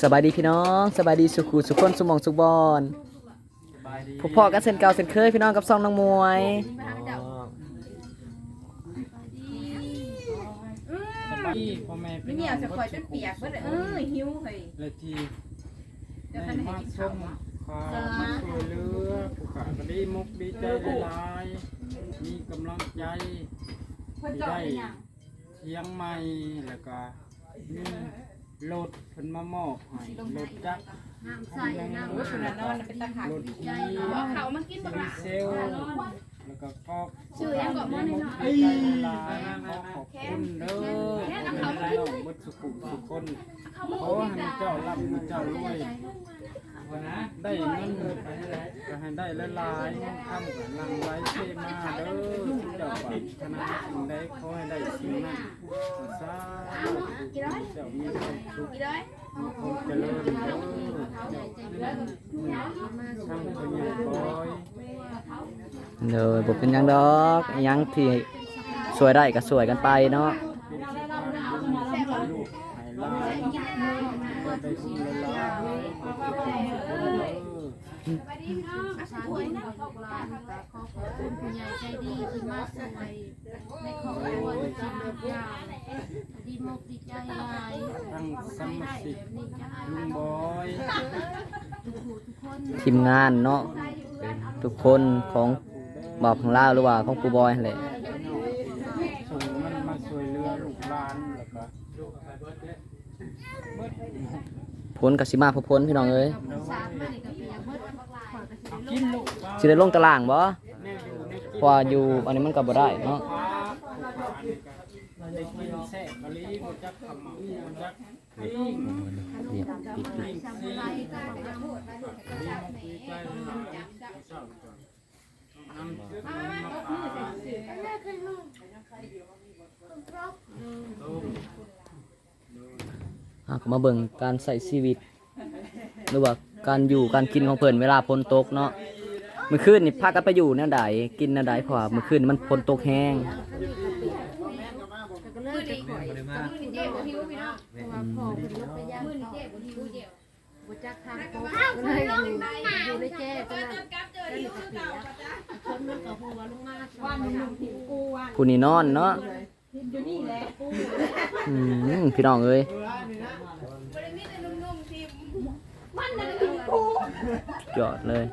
สบายดีพี่น้องสบายดีสุขุสุขคนสมองสุขบอลพวกพ่อกันเส้นเก่าเส้นเคยพี่น้องกับซองน้องมวยที่พ่อแม่ไม่เหนียวจะคอยจนเปียกเบิดเลยเออหิวเฮ้ยและที่เดี๋ยวในท่านให้มากินส้ข้าวมอะความมาช่วยเหลือผู้ขาก็ดีมุกดีใจหลายๆมีกำลังใจที่ได้เที่ยงใหม่แล้วก็มี รถเพิ่นมามอบให้รถจักรน้ำใส่น้ำโอ้ยคุณน่ะนอนเป็นตาขาดรถที่เอาเขามากินบักดีละเซลแล้วก็กอกชื่อยังก่อนมาหน่อยดีใจหลายๆขอขอบคุณเด้อแม่น้องเบิดสุขุมสุขคนขอให้เจ้ารับเจ้ารวย ได้เงินก็ให้ได้ละลายๆเงินคำกับลังไว้เทมาเด้อเจ้าปรารถนาสิ่งใดขอให้ได้สิ่งนั้นสาธุเจ้ามีความสุขความเจริญเด้อเจ้าทำตัวอย่างบ่อยเลยบอกเป็นหยังดอกอิหยังที่สวยได้ก็สวยกันไปเนาะเป็นสิ ทธิ์การลูกให้หลานก็ได้สิ่งละลายคนเด้อสวยนะขอบคุณผู้ใหญ่ใจดีที่มาสวยในครอบครัวที่ทำทุกอย่างายทั้งสมาชิกนี่จะให้ลุงบอยทุกผู้ทุกคนทีมงานเนาะทุกคนของบอบของเลาหรือว่าของปูบอยแหละ ส่งมันมาช่วยเหลือลูกหลานแล้วก็ พ้ นกับสิมาพอพ้นพี่น้องเอ้ยชีเรสโลูกสิได้ลงตารางบ่แน่อยู่ในเพราะว่าอยู่อันนี้มันก็บ่ได้เนาะ อาดีใจหลายเศร้าก่อนน้ำซื้อมาฝากอะก็มาเบิ่งการใส่ชีวิต หรือว่าการอยู่การกินของเพิ่นเวลาฝนตกเนาะมื้อคืนนี่พากันไปอยู่แนวใดกินแนวใดเพราะว่ามื้อคืนนี่มันฝนตกแห้งผู้นิ่งผิวกูว่าผู้นี่นอนเนาะพี่น้องเอ้ย ยอดเลย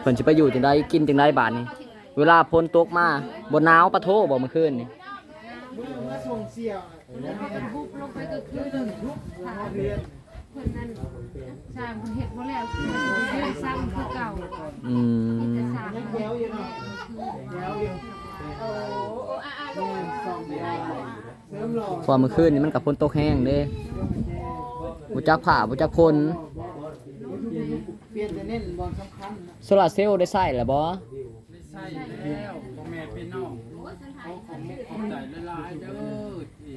เพิ่นสิไปอยู่จังไดกินจังไดบาดนี้เวลาฝนตกมาบ่หนาวปะโทบ่เมื่อคืนนี่บุบลงไปก็คือเดินทุกทางเพิ่นนั่นสร้างเพิ่นเฮ็ดบ่แล้วคือเฮ็ดซ้ำคือเก่าอืมจะสร้างแล้อยู่เพราะว่าเมื่อคืนนี่มันกับฝนตกแห้งเด้บ่จักผ้าบ่จักพลเป ลี่ยนจะเน้นบอลสำคัญนะโซลาร์เซลล์ได้ใช้แล้วบ่ได้ใส่แล้วพ่อแม่พี่น้องเขาของมุกของใจละลายเด้อที่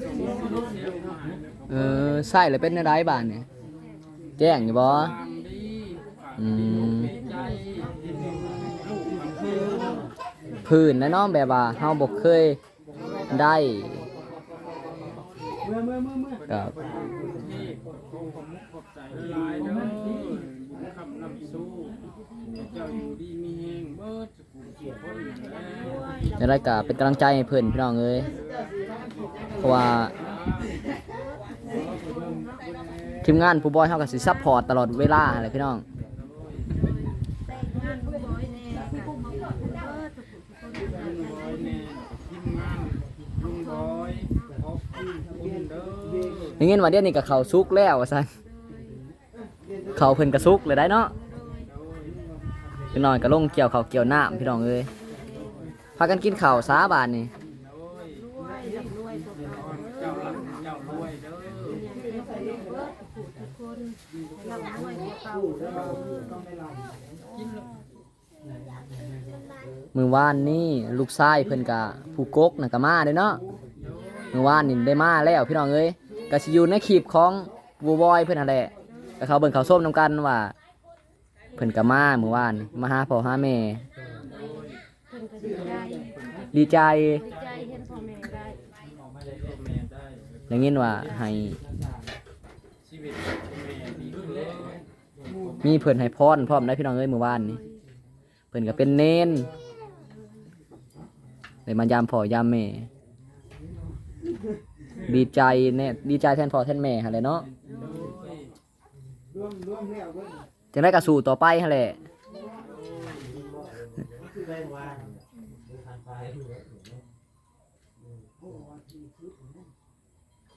ส่งมาเสียหายแล้วก็เออใช้แล้วเป็นจังไดบาดนี่แจ้งอยู่บ่ ตามดีอืม ดีใจที่มีลูกมันคือพื้นและเนาะแบบว่าเฮาบ่เคยได้เมื่อเมื่อเมื่อเมื่อก็ที่ของของมุกขอบใจละลายเด้อบุญคำ นำสู้ให้เจ้าอยู่ดีมีแฮงเบิดสุขุมสุขคนแล้วจังไดก็เป็นกำลังใจให้เพิ่นพี่น้องเอ้ยเพราะว่าทีมงานผู้บอยเฮาก็สิซัพพอร์ตตลอดเวลาแหละพี่น้อง งานบ่บ่อยแน่ผู้มาเด้อทุกคนทุกคนลุงบอยแน่ทีมงานลุงบอยขอบคุณคุณเด้อ อย่างงี้ว่าเดียวนี้ก็เข้าสุกแล้วว่าซั่น เขาเพิ่นก็สุกเลยได้เนาะพี่น้องก็ลงเกี่ยวเขาเกี่ยวน้ำพี่น้องเอ้ยพากันกินข้าวสาบานนี่เจ้าลังเจ้ารวยเด้อทุกคนร่ำรวยกว่านนี้ลูกชายเพิ่นก็ผู้กกนะก็มาเด้เนาะมือว่านนี่ได้มาแล้วพี่น้องเอ้ยก็สิอยู่ในคลิปของบูบอยเพิ่นนั่นแหละ ก็เขาเบิ่งเขาวส้มนํกันว่าเพิ่นก็มาเมื้อวานมาหาพ่อหาแม่เพิ่นก็ดีใจดีใจดีใจเห็นพ่อแม่ได้แม่ได้อย่างงี้ว่าให้ม่ดีขึ้นแล้วมีเพิ่นให้พรพร้อมได้พี่น้องเอ้ยเมื่อวานนี้เพิ่นก็เป็นเน้นเลยมายามพ่อยามแม่ ดีใจแน่ดีใจแทนพ่อแทนแม่หั่นแหละเนาะ จังได้ก็สู้ต่อไปหั่นแหละ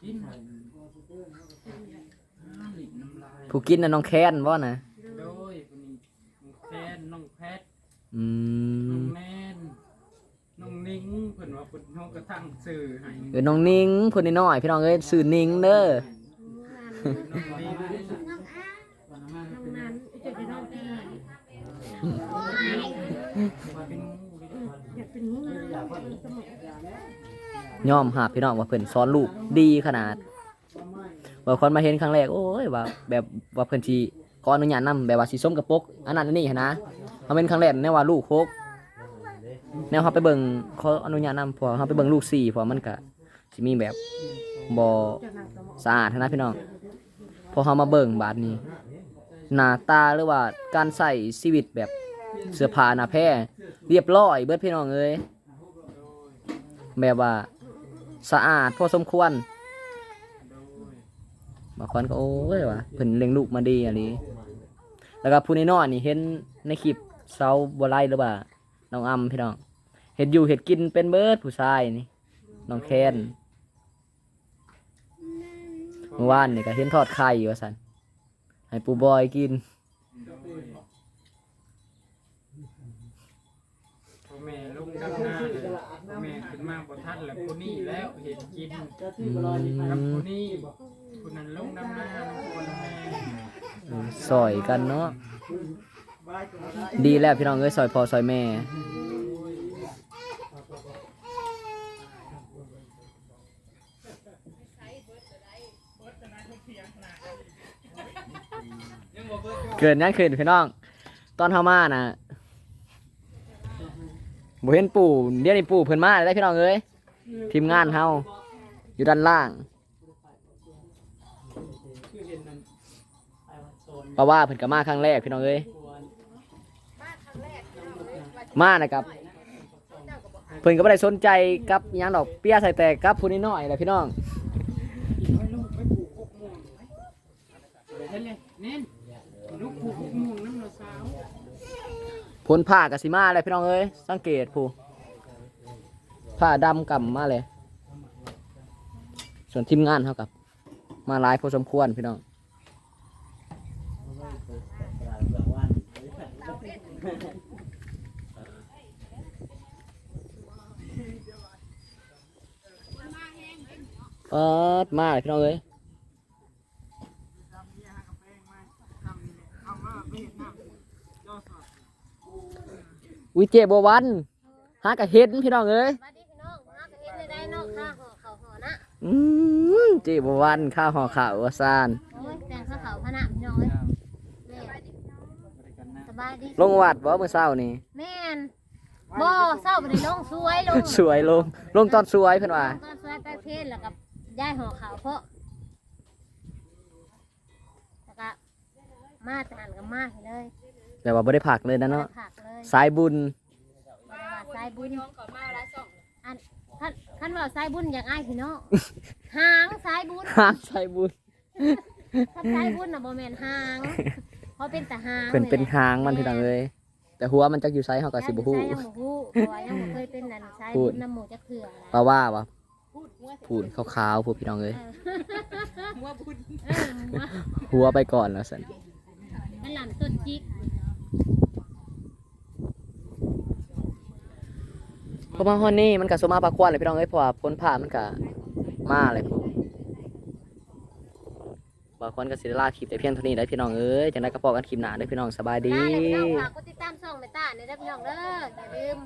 กินน้ำหลิน้ำลายผู้กินน่ะน้องแค้นบ่นะโดยคนนี้น้องแพนน้องแพทอืน้อมงแมนน้องนิ้งเพิ่นว่าเพิ่นเฮากระทั่งสื่อให้เออน้องนิ้งเพิ่นน้อยๆพี่น้องเอ้ยชื่อนิ้งเด้อน้องนิ้งน้องนั้น จะไปนอกที่ไหนมาเป็นงูเลยเด้อยากเป็นงูอยากเป็นสมองยอมรับพี่น้องว่าเพิ่นสอนลูกดีขนาดว่าคนมาเห็นครั้งแรกโอ้ยว่าแบบว่าเพิ่นสิขออนุญาตนํแบบว่าสิส้มกับปกอันนั้นอันนี้หันนะเฮาเป็นครั้งแรกแนวว่าลูกโคกแนวเฮาไปเบิ่งขออนุญาตนํเพอเฮาไปเบิ่งลูกสี่พอมันก็สิมีแบบบ่สมอสะอาดหั้นนะพี่น้องพอเฮามาเบิ่งบาดนี้ หน้าตาหรือว่าการใส่ชีวิตแบบเสื้อผ้าหน้าแพรเรียบร้อยเบิดพี่น้องเอ้ยแบบว่าสะอาดพอสมควรบางคนก็โอ้ยว่ะเพิ่นเลี้ยงลูกมาดีอันนี้แล้วก็ผู้น้อยนี่เห็นในคลิปเซาบ่ไล่หรือว่าน้องอำพี่น้องเฮ็ดอยู่เฮ็ดกินเป็นเบิดผู้ชายนี่น้องแคนเมื่อวานนี่ก็เห็นทอดไข่ว่าซั่น ให้ปูบอยกินโดยพ่อแม่ลุงดำนาเลยพ่อแม่ขึ้นมาบ่ทันแล้วผู้นี้แล้วเห็นกินอืกับมผู้นี้ผู้นั้นลุงดำนาคนแม่ซอยกันเนาะดีแล้วพี่น้องเอ้ยซอยพ่อซอยแม่ เกิดนั่นขึ้นพี่น้อง ตอนเฮามานะบ่เห็นปู่เดี๋ยวนี้ปู่เพิ่นมาได้พี่น้องเอ้ยทีมงานเฮาอยู่ด้านล่างเพราะว่าเพิ่นก็มาครั้งแรกพี่น้องเอ้ยมานะครับเพิ่นก็บ่ได้สนใจกับยังดอกเปียใส่แต่กับผู้น้อยๆแหละพี่น้องให้ลูกไปปลูกกกม่วงเนเลยเน้นลูกปลูกกกม่วงน้ำเราสาว ผลผ่ากับสิมาเลยพี่น้องเอ้ยสังเกตผู้ผ้าดำกำมาเลย ส่วนทีมงานเท่ากับ มาหลายพอสมควรพี่น้องเปิดมาเลยพี่น้องเอ้ย วิเจบัววันหากะเห็นพี่น้องเอ้ยสวัสดีพี่น้องมาก็เห็นได้นอกข้าห่อเขาห่อนะอืมเจบัววันข้าวห่อข้าววาซานโอ้ยแต่งข้าวเขาพนะพี่น้องเอ้ยแม่สบายดีลงวัดบ่เมื่อเช้านี่แม่นบ่เศร้าไปในลงสวยลงสวยลงลงตอนสวยเพิ่นว่าตอนสวยไปเพศแล้วกับย้ายห่อเขาเพราะแล้วก็มาทหารกับมาเลย แต่ว่าบ่ได้ผักเลยนะเนาะผักเลยสายบุญบริวารสายบุญน้องก่อนมาแล้วสองอันขั้นขั้นว่าสายบุญอย่างอ้ายพี่น้องหางสายบุญห้ามสายบุญถ้าสายบุญน่ะบ่แม่นหางเพราะเป็นแต่หางเพิ่นเป็นหางมันพี่น้องเอ้ยแต่หัวมันจักอยู่ไสเฮาก็สิบ่ฮู้ใช่ยังบ่ฮู้เพราะว่ายังบ่เคยเป็นนั่นสายบุญน้ำหมูจักเถื่ออะไรว่าว่าว่าพูดขาวๆพูดพี่น้องเอ้ยหัวบุญเออว่าหัวไปก่อนแล้วซั่นมันหลำต้นจิกเพราะว่าฮอนนี่มันก็สมมาปากควันเลยพี่น้องเอ้ยเพราะว่าพ้นผ่ามันก็มาเลยพุ่นบางคนก็สิลาคลิปแต่เพียงเท่านี้ได้พี่น้องเอ้ยจังได้กระพอกันคลิปหนาได้พี่น้องสบายดีได้พี่น้องฝากกดติดตามช่องเมตาในได้พี่น้องเด้ออย่าลืม